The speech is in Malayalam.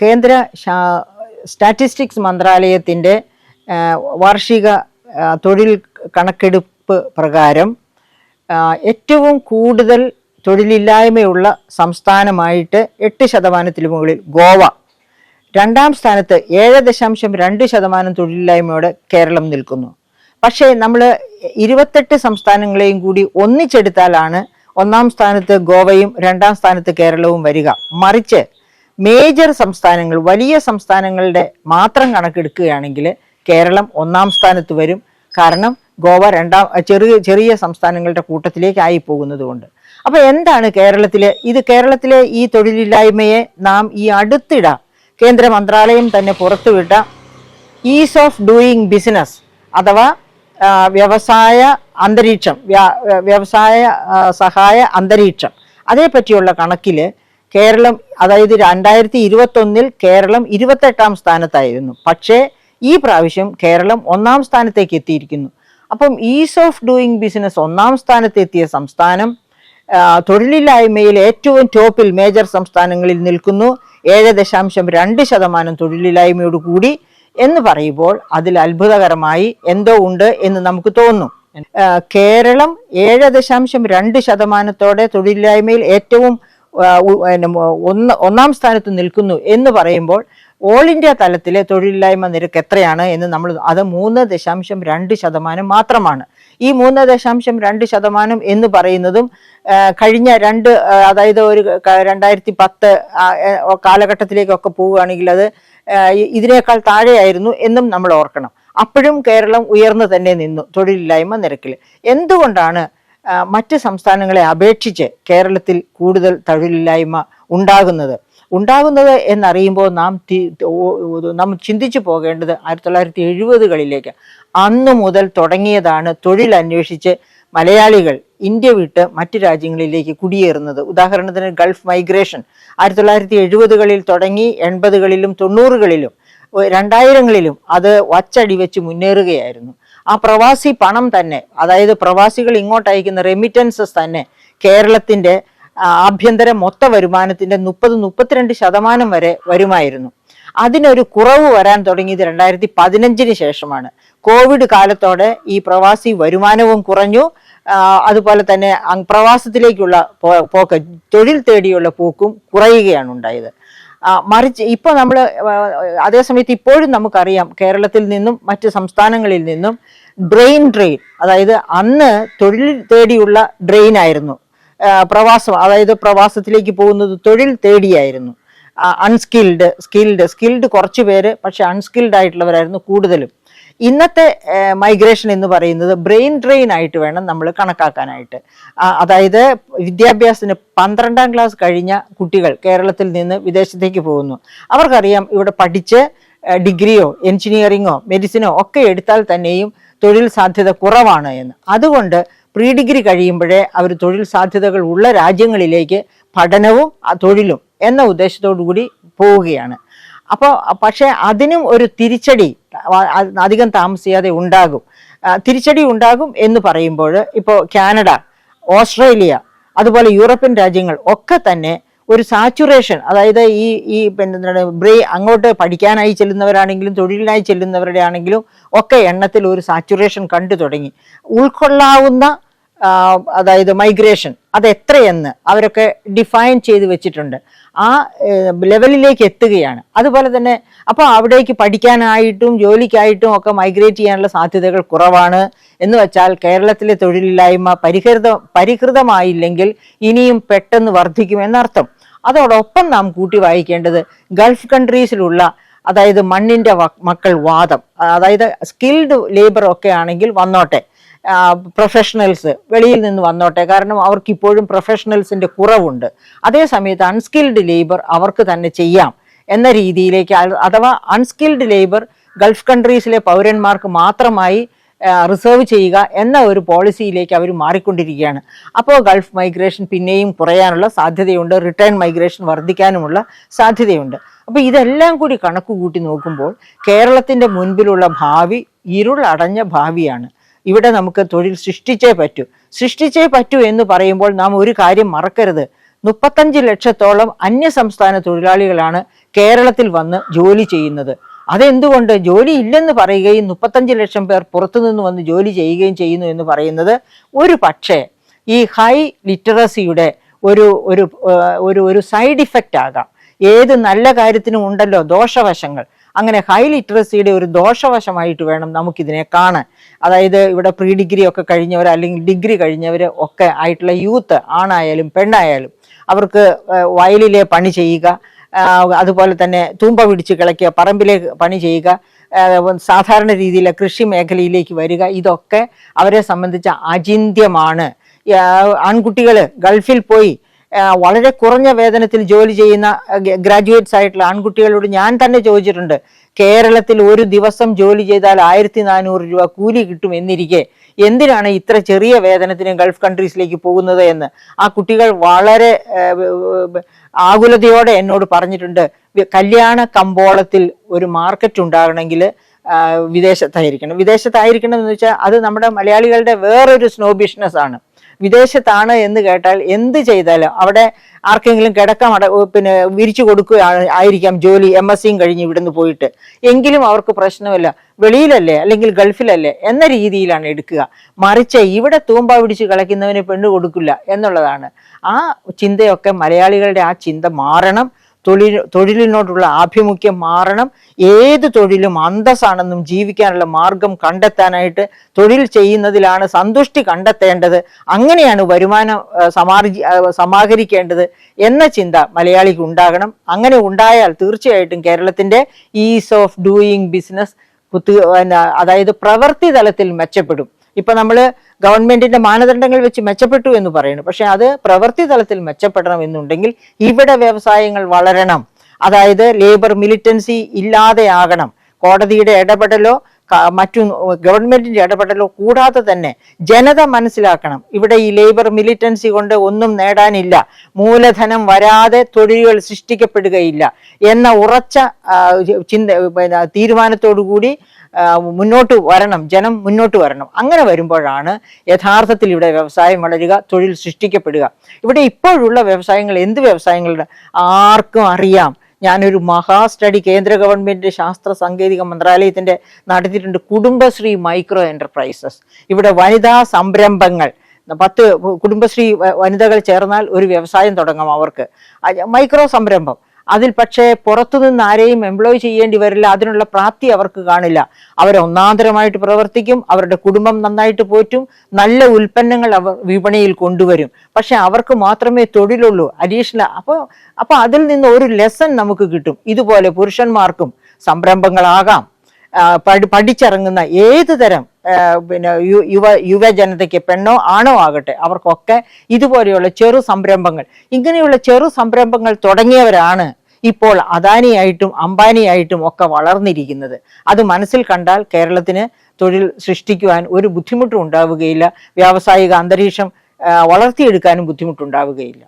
കേന്ദ്ര സ്റ്റാറ്റിസ്റ്റിക്സ് മന്ത്രാലയത്തിന്റെ വാർഷിക തൊഴിൽ കണക്കെടുപ്പ് പ്രകാരം ഏറ്റവും കൂടുതൽ തൊഴിലില്ലായ്മയുള്ള സംസ്ഥാനമായിട്ട് എട്ട് ശതമാനത്തിന് മുകളിൽ ഗോവ. രണ്ടാം സ്ഥാനത്ത് ഏഴ് ദശാംശം രണ്ട് ശതമാനം തൊഴിലില്ലായ്മയോടെ കേരളം നിൽക്കുന്നു. പക്ഷേ നമ്മൾ ഇരുപത്തെട്ട് സംസ്ഥാനങ്ങളെയും കൂടി ഒന്നിച്ചെടുത്താലാണ് ഒന്നാം സ്ഥാനത്ത് ഗോവയും രണ്ടാം സ്ഥാനത്ത് കേരളവും വരിക. മറിച്ച് മേജർ സംസ്ഥാനങ്ങൾ വലിയ സംസ്ഥാനങ്ങളുടെ മാത്രം കണക്കെടുക്കുകയാണെങ്കിൽ കേരളം ഒന്നാം സ്ഥാനത്ത് വരും. കാരണം ഗോവ രണ്ടാം ചെറിയ ചെറിയ സംസ്ഥാനങ്ങളുടെ കൂട്ടത്തിലേക്കായി പോകുന്നത് കൊണ്ട് അപ്പൊ എന്താണ് കേരളത്തിലെ ഇത് കേരളത്തിലെ ഈ തൊഴിലില്ലായ്മയെ നാം ഈ അടുത്തിട കേന്ദ്ര മന്ത്രാലയം തന്നെ പുറത്തുവിട്ട ഈസ് ഓഫ് ഡൂയിങ് ബിസിനസ് അഥവാ വ്യവസായ അന്തരീക്ഷം വ്യവസായ സഹായ അന്തരീക്ഷം. അതേപ്പറ്റിയുള്ള കണക്കിൽ കേരളം അതായത് രണ്ടായിരത്തി ഇരുപത്തൊന്നിൽ കേരളം ഇരുപത്തെട്ടാം സ്ഥാനത്തായിരുന്നു. പക്ഷേ ഈ പ്രാവശ്യം കേരളം ഒന്നാം സ്ഥാനത്തേക്ക് എത്തിയിരിക്കുന്നു. അപ്പം ഈസ് ഓഫ് ഡൂയിങ് ബിസിനസ് ഒന്നാം സ്ഥാനത്തെത്തിയ സംസ്ഥാനം തൊഴിലില്ലായ്മയിൽ ഏറ്റവും ടോപ്പിൽ മേജർ സംസ്ഥാനങ്ങളിൽ നിൽക്കുന്നു. ഏഴ് ദശാംശം രണ്ട് ശതമാനം തൊഴിലില്ലായ്മയോട് കൂടി എന്ന് പറയുമ്പോൾ അതിൽ അത്ഭുതകരമായി എന്തോ ഉണ്ട് എന്ന് നമുക്ക് തോന്നും. കേരളം ഏഴ് ദശാംശം രണ്ട് ശതമാനത്തോടെ തൊഴിലില്ലായ്മയിൽ ഏറ്റവും ഒന്ന് ഒന്നാം സ്ഥാനത്ത് നിൽക്കുന്നു എന്ന് പറയുമ്പോൾ ഓൾ ഇന്ത്യ തലത്തിലെ തൊഴിലില്ലായ്മ നിരക്ക് എത്രയാണ് എന്ന് നമ്മൾ അത് മൂന്ന് ദശാംശം രണ്ട് ശതമാനം മാത്രമാണ്. ഈ മൂന്ന് ദശാംശം രണ്ട് ശതമാനം എന്ന് പറയുന്നതും കഴിഞ്ഞ രണ്ട് അതായത് ഒരു രണ്ടായിരത്തി പത്ത് കാലഘട്ടത്തിലേക്കൊക്കെ പോവുകയാണെങ്കിൽ അത് ഇതിനേക്കാൾ താഴെയായിരുന്നു എന്നും നമ്മൾ ഓർക്കണം. അപ്പോഴും കേരളം ഉയർന്നു തന്നെ നിന്നു തൊഴിലില്ലായ്മ നിരക്കിൽ. എന്തുകൊണ്ടാണ് മറ്റ് സംസ്ഥാനങ്ങളെ അപേക്ഷിച്ച് കേരളത്തിൽ കൂടുതൽ തൊഴിലില്ലായ്മ ഉണ്ടാകുന്നത്. ഉണ്ടാകുന്നത് എന്നറിയുമ്പോൾ നാം നാം ചിന്തിച്ചു പോകേണ്ടത് ആയിരത്തി തൊള്ളായിരത്തി എഴുപതുകളിലേക്ക് അന്നു മുതൽ തുടങ്ങിയതാണ് തൊഴിൽ അന്വേഷിച്ച് മലയാളികൾ ഇന്ത്യ വിട്ട് മറ്റു രാജ്യങ്ങളിലേക്ക് കുടിയേറുന്നത്. ഉദാഹരണത്തിന് ഗൾഫ് മൈഗ്രേഷൻ. ആയിരത്തി തൊള്ളായിരത്തി എഴുപതുകളിൽ തുടങ്ങി എൺപതുകളിലും തൊണ്ണൂറുകളിലും രണ്ടായിരങ്ങളിലും അത് വച്ചടി വെച്ച് മുന്നേറുകയായിരുന്നു. ആ പ്രവാസി പണം തന്നെ അതായത് പ്രവാസികൾ ഇങ്ങോട്ട് അയക്കുന്ന റെമിറ്റൻസസ് തന്നെ കേരളത്തിന്റെ ആഭ്യന്തര മൊത്ത വരുമാനത്തിന്റെ മുപ്പത് മുപ്പത്തിരണ്ട് ശതമാനം വരെ വരുമായിരുന്നു. അതിനൊരു കുറവ് വരാൻ തുടങ്ങിയത് രണ്ടായിരത്തി പതിനഞ്ചിന് ശേഷമാണ്. കോവിഡ് കാലത്തോടെ ഈ പ്രവാസി വരുമാനവും കുറഞ്ഞു. അതുപോലെ തന്നെ പ്രവാസത്തിലേക്കുള്ള പോക്ക് തൊഴിൽ തേടിയുള്ള പോക്കും കുറയുകയാണ് ഉണ്ടായത്. മറിച്ച് ഇപ്പൊ നമ്മൾ അതേസമയത്ത് ഇപ്പോഴും നമുക്കറിയാം കേരളത്തിൽ നിന്നും മറ്റ് സംസ്ഥാനങ്ങളിൽ നിന്നും ബ്രെയിൻ ഡ്രെയിൻ അതായത് അന്ന് തൊഴിൽ തേടിയുള്ള ഡ്രെയിൻ ആയിരുന്നു. പ്രവാസം അതായത് പ്രവാസത്തിലേക്ക് പോകുന്നത് തൊഴിൽ തേടിയായിരുന്നു. അൺസ്കിൽഡ് സ്കിൽഡ് സ്കിൽഡ് കുറച്ച് പേര് പക്ഷെ അൺസ്കിൽഡ് ആയിട്ടുള്ളവരായിരുന്നു കൂടുതലും. ഇന്നത്തെ മൈഗ്രേഷൻ എന്ന് പറയുന്നത് ബ്രെയിൻ ഡ്രെയിൻ ആയിട്ട് വേണം നമ്മൾ കണക്കാക്കാനായിട്ട്. അതായത് വിദ്യാഭ്യാസത്തിന് പന്ത്രണ്ടാം ക്ലാസ് കഴിഞ്ഞ കുട്ടികൾ കേരളത്തിൽ നിന്ന് വിദേശത്തേക്ക് പോകുന്നു. അവർക്കറിയാം ഇവിടെ പഠിച്ച് ഡിഗ്രിയോ എഞ്ചിനീയറിങ്ങോ മെഡിസിനോ ഒക്കെ എടുത്താൽ തന്നെയും തൊഴിൽ സാധ്യത കുറവാണ് എന്ന്. അതുകൊണ്ട് പ്രീ ഡിഗ്രി കഴിയുമ്പോഴേ അവർ തൊഴിൽ സാധ്യതകൾ ഉള്ള രാജ്യങ്ങളിലേക്ക് പഠനവും തൊഴിലും എന്ന ഉദ്ദേശത്തോടു കൂടി പോവുകയാണ്. അപ്പോൾ പക്ഷേ അതിനും ഒരു തിരിച്ചടി അധികം താമസിയാതെ ഉണ്ടാകും. തിരിച്ചടി ഉണ്ടാകും എന്ന് പറയുമ്പോൾ ഇപ്പോൾ കാനഡ ഓസ്ട്രേലിയ അതുപോലെ യൂറോപ്യൻ രാജ്യങ്ങൾ ഒക്കെ തന്നെ ഒരു സാച്ചുറേഷൻ അതായത് ഈ ഈ എന്താണ് ബ്രേ അങ്ങോട്ട് പഠിക്കാനായി ചെല്ലുന്നവരാണെങ്കിലും തൊഴിലിനായി ചെല്ലുന്നവരുടെ ആണെങ്കിലും ഒക്കെ എണ്ണത്തിൽ ഒരു സാച്ചുറേഷൻ കണ്ടു തുടങ്ങി. ഉൾക്കൊള്ളാവുന്ന അതായത് മൈഗ്രേഷൻ അത് എത്രയെന്ന് അവരൊക്കെ ഡിഫൈൻ ചെയ്ത് വെച്ചിട്ടുണ്ട്. ആ ലെവലിലേക്ക് എത്തുകയാണ്. അതുപോലെ തന്നെ അപ്പോൾ അവിടേക്ക് പഠിക്കാനായിട്ടും ജോലിക്കായിട്ടും ഒക്കെ മൈഗ്രേറ്റ് ചെയ്യാനുള്ള സാധ്യതകൾ കുറവാണ്. എന്ന് വെച്ചാൽ കേരളത്തിലെ തൊഴിലില്ലായ്മ പരിഹൃത പരിഹൃതമായില്ലെങ്കിൽ ഇനിയും പെട്ടെന്ന് വർദ്ധിക്കും എന്നർത്ഥം. അതോടൊപ്പം നാം കൂട്ടി വായിക്കേണ്ടത് ഗൾഫ് കൺട്രീസിലുള്ള അതായത് മണ്ണിന്റെ മക്കൾ വാദം അതായത് സ്കിൽഡ് ലേബർ ഒക്കെ ആണെങ്കിൽ വന്നോട്ടെ. പ്രൊഫഷണൽസ് വെളിയിൽ നിന്ന് വന്നോട്ടെ. കാരണം അവർക്ക് ഇപ്പോഴും പ്രൊഫഷണൽസിന്റെ കുറവുണ്ട്. അതേ സമയത്ത് അൺസ്കിൽഡ് ലേബർ അവർക്ക് തന്നെ ചെയ്യാം എന്ന രീതിയിലേക്ക് അഥവാ അൺസ്കിൽഡ് ലേബർ ഗൾഫ് കൺട്രീസിലെ പൗരന്മാർക്ക് മാത്രമായി റിസർവ് ചെയ്യുക എന്ന ഒരു പോളിസിയിലേക്ക് അവർ മാറിക്കൊണ്ടിരിക്കുകയാണ്. അപ്പോൾ ഗൾഫ് മൈഗ്രേഷൻ പിന്നെയും കുറയാനുള്ള സാധ്യതയുണ്ട്. റിട്ടേൺ മൈഗ്രേഷൻ വർദ്ധിക്കാനുമുള്ള സാധ്യതയുണ്ട്. അപ്പോൾ ഇതെല്ലാം കൂടി കണക്ക് കൂട്ടി നോക്കുമ്പോൾ കേരളത്തിന്റെ മുൻപിലുള്ള ഭാവി ഇരുളടഞ്ഞ ഭാവിയാണ്. ഇവിടെ നമുക്ക് തൊഴിൽ സൃഷ്ടിച്ചേ പറ്റൂ. സൃഷ്ടിച്ചേ പറ്റൂ എന്ന് പറയുമ്പോൾ നാം ഒരു കാര്യം മറക്കരുത്. മുപ്പത്തഞ്ച് ലക്ഷത്തോളം അന്യ സംസ്ഥാന തൊഴിലാളികളാണ് കേരളത്തിൽ വന്ന് ജോലി ചെയ്യുന്നത്. അതെന്തുകൊണ്ട്? ജോലി ഇല്ലെന്ന് പറയുകയും മുപ്പത്തഞ്ച് ലക്ഷം പേർ പുറത്തുനിന്ന് വന്ന് ജോലി ചെയ്യുകയും ചെയ്യുന്നു എന്ന് പറയുന്നത് ഒരു പക്ഷേ ഈ ഹൈ ലിറ്ററസിയുടെ ഒരു ഒരു ഒരു സൈഡ് ഇഫക്റ്റ് ആകാം ഏത് നല്ല കാര്യത്തിനും ഉണ്ടല്ലോ ദോഷവശങ്ങൾ. അങ്ങനെ ഹൈ ലിറ്ററസിയുടെ ഒരു ദോഷവശമായിട്ട് വേണം നമുക്കിതിനെ കാണാൻ. അതായത് ഇവിടെ പ്രീ ഡിഗ്രി ഒക്കെ കഴിഞ്ഞവർ അല്ലെങ്കിൽ ഡിഗ്രി കഴിഞ്ഞവർ ഒക്കെ ആയിട്ടുള്ള യൂത്ത് ആണായാലും പെണ്ണായാലും അവർക്ക് വയലിലെ പണി ചെയ്യുക അതുപോലെ തന്നെ തൂമ്പ പിടിച്ച് കിളയ്ക്കുക പറമ്പിലെ പണി ചെയ്യുക സാധാരണ രീതിയിലെ കൃഷി മേഖലയിലേക്ക് വരിക ഇതൊക്കെ അവരെ സംബന്ധിച്ച അചിന്ത്യമാണ്. ആൺകുട്ടികൾ ഗൾഫിൽ പോയി വളരെ കുറഞ്ഞ വേതനത്തിൽ ജോലി ചെയ്യുന്ന ഗ്രാജുവേറ്റ്സ് ആയിട്ടുള്ള ആൺകുട്ടികളോട് ഞാൻ തന്നെ ചോദിച്ചിട്ടുണ്ട് കേരളത്തിൽ ഒരു ദിവസം ജോലി ചെയ്താൽ ആയിരത്തി നാനൂറ് രൂപ കൂലി കിട്ടും എന്നിരിക്കെ എന്തിനാണ് ഇത്ര ചെറിയ വേതനത്തിന് ഗൾഫ് കൺട്രീസിലേക്ക് പോകുന്നത് എന്ന്? ആ കുട്ടികൾ വളരെ ആകുലതയോടെ എന്നോട് പറഞ്ഞിട്ടുണ്ട് കല്യാണ കമ്പോളത്തിൽ ഒരു മാർക്കറ്റ് ഉണ്ടാകണമെങ്കിൽ വിദേശത്തായിരിക്കണം വിദേശത്തായിരിക്കണം. എന്ന് വെച്ചാൽ അത് നമ്മുടെ മലയാളികളുടെ വേറൊരു സ്നോ ബിസിനസ് ആണ് വിദേശത്താണ് എന്ന് കേട്ടാൽ എന്ത് ചെയ്താലും അവിടെ ആർക്കെങ്കിലും കിടക്കം അട പിന്നെ വിരിച്ചു കൊടുക്കുക ആയിരിക്കാം ജോലി എം എസ് സിയും കഴിഞ്ഞ് ഇവിടുന്ന് പോയിട്ട്. എങ്കിലും അവർക്ക് പ്രശ്നമില്ല. വെളിയിലല്ലേ അല്ലെങ്കിൽ ഗൾഫിലല്ലേ എന്ന രീതിയിലാണ് എടുക്കുക. മറിച്ച് ഇവിടെ തൂമ്പ പിടിച്ച് കളിക്കുന്നവന് പെണ്ണ് കൊടുക്കില്ല എന്നുള്ളതാണ്. ആ ചിന്തയൊക്കെ മലയാളികളുടെ ആ ചിന്ത മാറണം. തൊഴിൽ തൊഴിലിനോടുള്ള ആഭിമുഖ്യം മാറണം. ഏത് തൊഴിലും അന്തസ്സാണെന്നും ജീവിക്കാനുള്ള മാർഗം കണ്ടെത്താനായിട്ട് തൊഴിൽ ചെയ്യുന്നതിലാണ് സന്തുഷ്ടി കണ്ടെത്തേണ്ടത്. അങ്ങനെയാണ് വരുമാനം സമാർജി സമാഹരിക്കേണ്ടത് എന്ന ചിന്ത മലയാളിക്ക് ഉണ്ടാകണം. അങ്ങനെ ഉണ്ടായാൽ തീർച്ചയായിട്ടും കേരളത്തിന്റെ ഈസ് ഓഫ് ഡൂയിങ് ബിസിനസ് അതായത് പ്രവൃത്തി തലത്തിൽ മെച്ചപ്പെടും. ഇപ്പൊ നമ്മൾ ഗവൺമെന്റിന്റെ മാനദണ്ഡങ്ങൾ വെച്ച് മെച്ചപ്പെട്ടു എന്ന് പറയുന്നു. പക്ഷെ അത് പ്രവൃത്തി തലത്തിൽ മെച്ചപ്പെടണം എന്നുണ്ടെങ്കിൽ ഇവിടെ വ്യവസായങ്ങൾ വളരണം. അതായത് ലേബർ മിലിറ്റൻസി ഇല്ലാതെയാകണം കോടതിയുടെ ഇടപെടലോ മറ്റു ഗവൺമെന്റിന്റെ ഇടപെടലോ കൂടാതെ തന്നെ ജനത മനസ്സിലാക്കണം. ഇവിടെ ഈ ലേബർ മിലിറ്റൻസി കൊണ്ട് ഒന്നും നേടാനില്ല. മൂലധനം വരാതെ തൊഴിലുകൾ സൃഷ്ടിക്കപ്പെടുകയില്ല. എന്ന ഉറച്ച ചിന്ത തീരുമാനത്തോടു കൂടി മുന്നോട്ട് വരണം ജനം മുന്നോട്ട് വരണം. അങ്ങനെ വരുമ്പോഴാണ് യഥാർത്ഥത്തിൽ ഇവിടെ വ്യവസായം വളരുക തൊഴിൽ സൃഷ്ടിക്കപ്പെടുക. ഇവിടെ ഇപ്പോഴുള്ള വ്യവസായങ്ങൾ എന്ത് വ്യവസായങ്ങളുടെ ആർക്കും അറിയാം. ഞാനൊരു മഹാ സ്റ്റഡി കേന്ദ്ര ഗവൺമെന്റ് ശാസ്ത്ര സാങ്കേതിക മന്ത്രാലയത്തിന്റെ നടത്തിയിട്ടുണ്ട് കുടുംബശ്രീ മൈക്രോ എന്റർപ്രൈസസ്. ഇവിടെ വനിതാ സംരംഭങ്ങൾ. പത്ത് കുടുംബശ്രീ വനിതകൾ ചേർന്നാൽ ഒരു വ്യവസായം തുടങ്ങാം അവർക്ക്. മൈക്രോ സംരംഭം. അതിൽ പക്ഷേ പുറത്തുനിന്ന് ആരെയും എംപ്ലോയ് ചെയ്യേണ്ടി വരില്ല അതിനുള്ള പ്രാപ്തി അവർക്ക് കാണില്ല. അവർ ഒന്നാന്തരമായിട്ട് പ്രവർത്തിക്കും അവരുടെ കുടുംബം നന്നായിട്ട് പോറ്റും നല്ല ഉൽപ്പന്നങ്ങൾ അവർ വിപണിയിൽ കൊണ്ടുവരും. പക്ഷെ അവർക്ക് മാത്രമേ തൊഴിലുള്ളൂ അഡീഷണൽ അപ്പോൾ അപ്പോൾ അതിൽ നിന്ന് ഒരു ലെസൺ നമുക്ക് കിട്ടും. ഇതുപോലെ പുരുഷന്മാർക്കും സംരംഭങ്ങളാകാം. പഠിച്ചിറങ്ങുന്ന ഏത് തരം പിന്നെ യുവ യുവജനതയ്ക്ക് പെണ്ണോ ആണോ ആകട്ടെ അവർക്കൊക്കെ ഇതുപോലെയുള്ള ചെറു സംരംഭങ്ങൾ. ഇങ്ങനെയുള്ള ചെറു സംരംഭങ്ങൾ തുടങ്ങിയവരാണ് ഇപ്പോൾ അദാനിയായിട്ടും അംബാനിയായിട്ടും ഒക്കെ വളർന്നിരിക്കുന്നത്. അത് മനസ്സിൽ കണ്ടാൽ കേരളത്തിന് തൊഴിൽ സൃഷ്ടിക്കുവാൻ ഒരു ബുദ്ധിമുട്ടും ഉണ്ടാവുകയില്ല. വ്യാവസായിക അന്തരീക്ഷം വളർത്തിയെടുക്കാനും ബുദ്ധിമുട്ടുണ്ടാവുകയില്ല.